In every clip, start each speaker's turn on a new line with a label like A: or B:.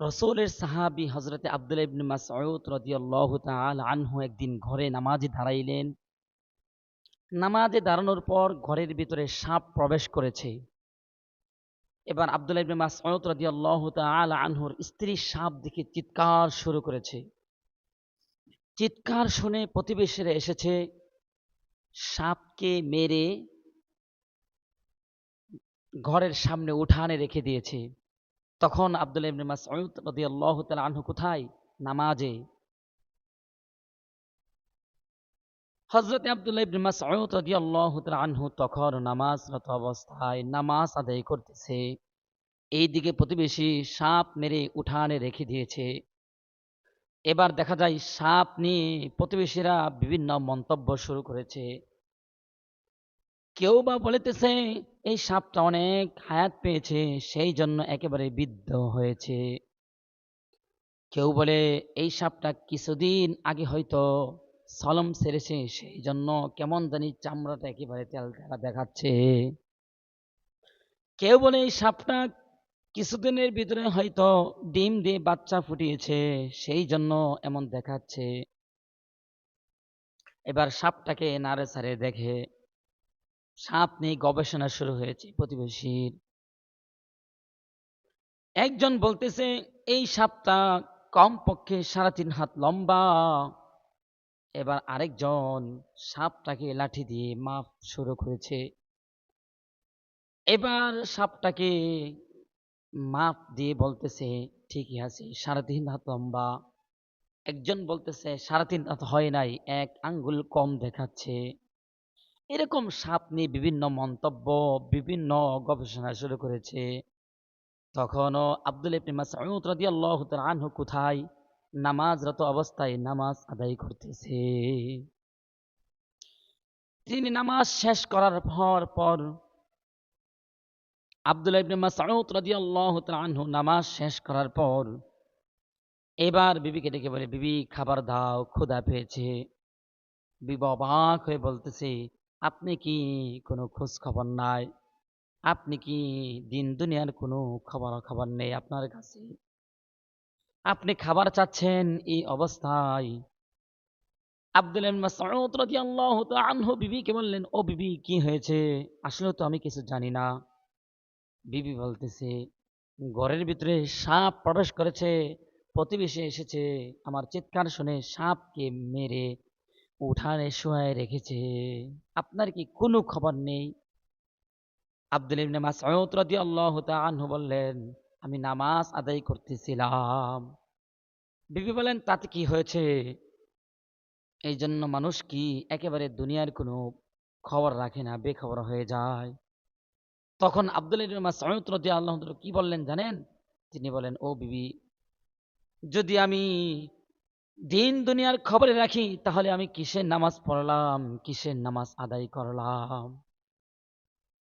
A: রসুলের সাহাবী হজরতে আব্দুল্লাহ ইবনে মাসউদ রাদিয়াল্লাহু তাআলা আনহু একদিন ঘরে নামাজে দাঁড়াইলেন। নামাজে দাঁড়ানোর পর ঘরের ভিতরে সাপ প্রবেশ করেছে। এবার আব্দুল্লাহ ইবনে মাসউদ রাদিয়াল্লাহু তাআলা আনহুর স্ত্রী সাপ দেখে চিৎকার শুরু করেছে। চিৎকার শুনে প্রতিবেশীরা এসেছে। সাপকে মেরে ঘরের সামনে উঠানে রেখে দিয়েছে। তখন আব্দুল্লাহ ইবনে মাসউদ রাদিয়াল্লাহু তাআলা আনহু কোথায়? নামাজে। হযরত আব্দুল্লাহ ইবনে মাসউদ রাদিয়াল্লাহু তাআলা আনহু তখন নামাজরত অবস্থায় নামাজ আদায় করতেছে। এইদিকে প্রতিবেশী সাপ মেরে উঠানে রেখে দিয়েছে। এবার দেখা যায় সাপ নিয়ে প্রতিবেশীরা বিভিন্ন মন্তব্য শুরু করেছে। কেউ বা বলিতেছে, এই সাপটা অনেক হায়াত পেয়েছে, সেই জন্য একেবারে বিদ্ধ হয়েছে। কেউ বলে, এই সাপটা কিছুদিন আগে হয়তো সলম সেরেছে, সেই জন্য কেমন জানি চামড়াটা একেবারে তেলতেলা দেখাচ্ছে। কেউ বলে, এই সাপটা কিছুদিনের ভিতরে হয়তো ডিম দিয়ে বাচ্চা ফুটিয়েছে, সেই জন্য এমন দেখাচ্ছে। এবার সাপটাকে নাড়ে সারে দেখে সাপ নিয়ে গবেষণা শুরু হয়েছে প্রতিবেশীর। একজন বলতেছে, এই সাপটা কমপক্ষে সাড়ে তিন হাত লম্বা। এবার আরেকজন সাপটাকে লাঠি দিয়ে মাপ শুরু করেছে। এবার সাপটাকে মাপ দিয়ে বলতেছে, ঠিকই আছে, সাড়ে তিন হাত লম্বা। একজন বলতেছে, সাড়ে তিন হাত হয় নাই, এক আঙ্গুল কম দেখাচ্ছে। এরকম সাপ নিয়ে বিভিন্ন মন্তব্য, বিভিন্ন গবেষণা শুরু করেছে। তখনও আব্দুল ইবনে মাসউদ রাদিয়াল্লাহু তাআলা আনহু কোথায়? নামাজরত অবস্থায় নামাজ আদায় করতেছে। তিনি নামাজ শেষ করার পর পর আব্দুল্লাহ ইবনে মাসউদ রাদিয়াল্লাহু তাআলা আনহু নামাজ শেষ করার পর এবার বিবিকে ডেকে বলে, বিবি, খাবার দাও, ক্ষুধা পেয়েছে। বিবি অবাক হয়ে বলতেছে আপনি কি কোনো খোঁজ খবর নাই? আপনি কি দিন দুনিয়ার কোনো খবর খবর নেই আপনার কাছে? আপনি খাবার চাচ্ছেন এই অবস্থায়? আব্দুল আনহু বিবিকে বললেন, ও বিবি, কি হয়েছে? আসলে তো আমি কিছু জানি না। বিবি বলতেছে, ঘরের ভিতরে সাপ প্রবেশ করেছে, প্রতিবেশী এসেছে। আমার চিৎকার শুনে সাপকে মেরে উঠানে শোয়ায় রেখেছে। আপনার কি কোনো খবর নেই? আব্দুল ইবনে মাসউদ রাদিয়াল্লাহু তাআলা বললেন, আমি নামাজ আদায় করতেছিলাম। বিবি বলেন, তাতে কি হয়েছে? এই জন্য মানুষ কি একেবারে দুনিয়ার কোনো খবর রাখে না, বেখবর হয়ে যায়। তখন আব্দুল ইবনে মাসউদ রাদিয়াল্লাহু আনহু কি বললেন জানেন? তিনি বলেন, ও বিবি, যদি আমি দিন দুনিয়ার খবরে রাখি, তাহলে আমি কিসের নামাজ পড়লাম, কিসের নামাজ আদায় করলাম?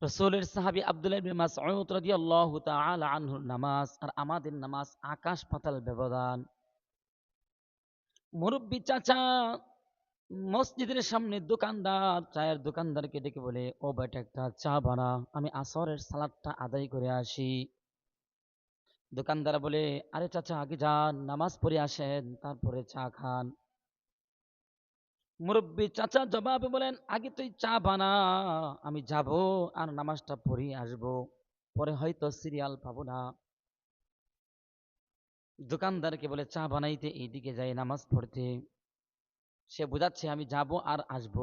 A: রসুলের সাহাবী আব্দুল্লাহ আনহুর নামাজ আর আমাদের নামাজ আকাশ পাতাল ব্যবধান। মুরব্বী চাচা, মসজিদের সামনে দোকানদার, চায়ের দোকানদারকে ডেকে বলে, ও বেটা, একটা চা বানা, আমি আসরের সালাদটা আদায় করে আসি। দোকানদার বলে, আরে চাচা, আগে যান, নামাজ পড়ে আসেন, তারপরে চা খান। মুরব্বী চাচা জবাবে বলেন, আগে তুই চা বানা, আমি যাব আর নামাজটা পড়ে আসব, পরে হয়তো সিরিয়াল পাবো না। দোকানদারকে বলে, চা বানাইতে এইদিকে যাই, নামাজ পড়তে। সে বোঝাচ্ছে, আমি যাব আর আসব,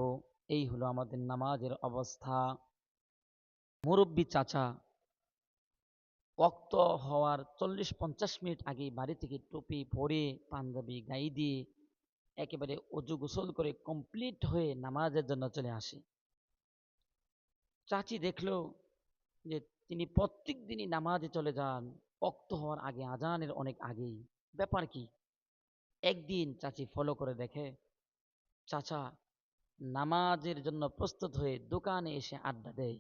A: এই হলো আমাদের নামাজের অবস্থা। মুরব্বী চাচা ওক্ত হওয়ার চল্লিশ পঞ্চাশ মিনিট আগে বাড়ি থেকে টুপি পরে, পাঞ্জাবি গাই দিয়ে একেবারে অজু গোসল করে কমপ্লিট হয়ে নামাজের জন্য চলে আসে। চাচি দেখল যে তিনি প্রত্যেক দিনই নামাজে চলে যান অক্ত হওয়ার আগে, আজানের অনেক আগেই। ব্যাপার কি? একদিন চাচি ফলো করে দেখে, চাচা, নামাজের জন্য প্রস্তুত হয়ে দোকানে এসে আড্ডা দেয়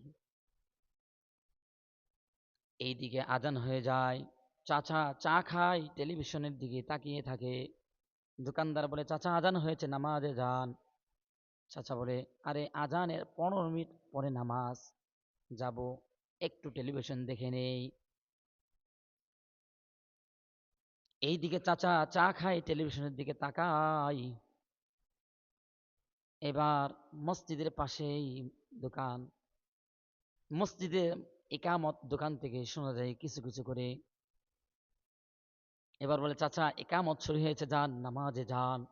A: এইদিকে আজান হয়ে যায়। চাচা চা খায়, টেলিভিশনের দিকে তাকিয়ে থাকে। দোকানদার বলে, চাচা, আজান হয়েছে, নামাজে যান। চাচা বলে, আরে, আজানের পনেরো মিনিট পরে নামাজ। যাব, একটু টেলিভিশন দেখে নেই। এইদিকে চাচা চা খায়, টেলিভিশনের দিকে তাকাই এবার মসজিদের পাশেই দোকান। মসজিদে একামত দোকান থেকে শোনা যায় কিছু কিছু করে। এবার বলে, চাচা একামত শুরু হয়েছে যান, নামাজে যান।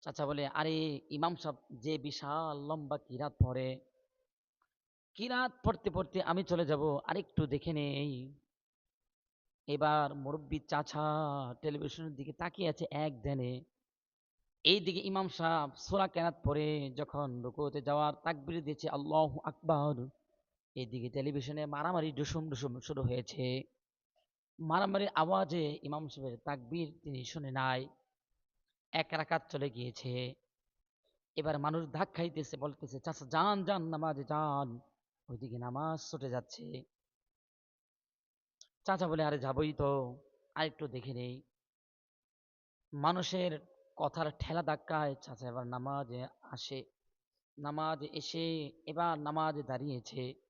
A: চাচা বলে, আরে, ইমাম সাহেব, যে বিশাল লম্বা কিরাত পড়ে, কিরাত পড়তে পড়তে আমি চলে যাব, আরেকটু দেখে নেই। এবার মুরব্বী চাচা টেলিভিশনের দিকে তাকিয়ে আছে এক ধ্যানে। এইদিকে ইমাম সাহেব সোরা কেনাত পরে যখন রুকুতে যাওয়ার তাকবির দিয়েছে, আল্লাহ আকবর। এইদিকে টেলিভিশনে মারামারি ডুসুম ডুসুম শুরু হয়েছে। মারামারির আওয়াজে ইমাম সাহেবের তাকবীর তিনি শুনে নাই। এক রাকাত চলে গিয়েছে। এবার মানুষ ধাক খাইতেছে, বলতেছে, চাচা, যান যান, নামাজে যান। ওইদিকে নামাজ ছুটে যাচ্ছে। চাচা বলে, আরে যাবই তো, আরেকটু দেখে নেই। মানুষের কথার ঠেলা ধাক্কায় চাচা এবার নামাজে আসে। নামাজ এসে এবার নামাজে দাঁড়িয়েছে।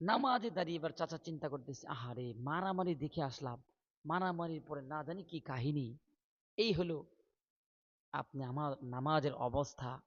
A: নামাজে দাঁড়িয়ে এবার চাচা চিন্তা করতেছে, আহারে, মারামারি দেখে আসলাম। মারামারির পরে না জানি কি কাহিনী। এই হলো, আপনি আমার নামাজের অবস্থা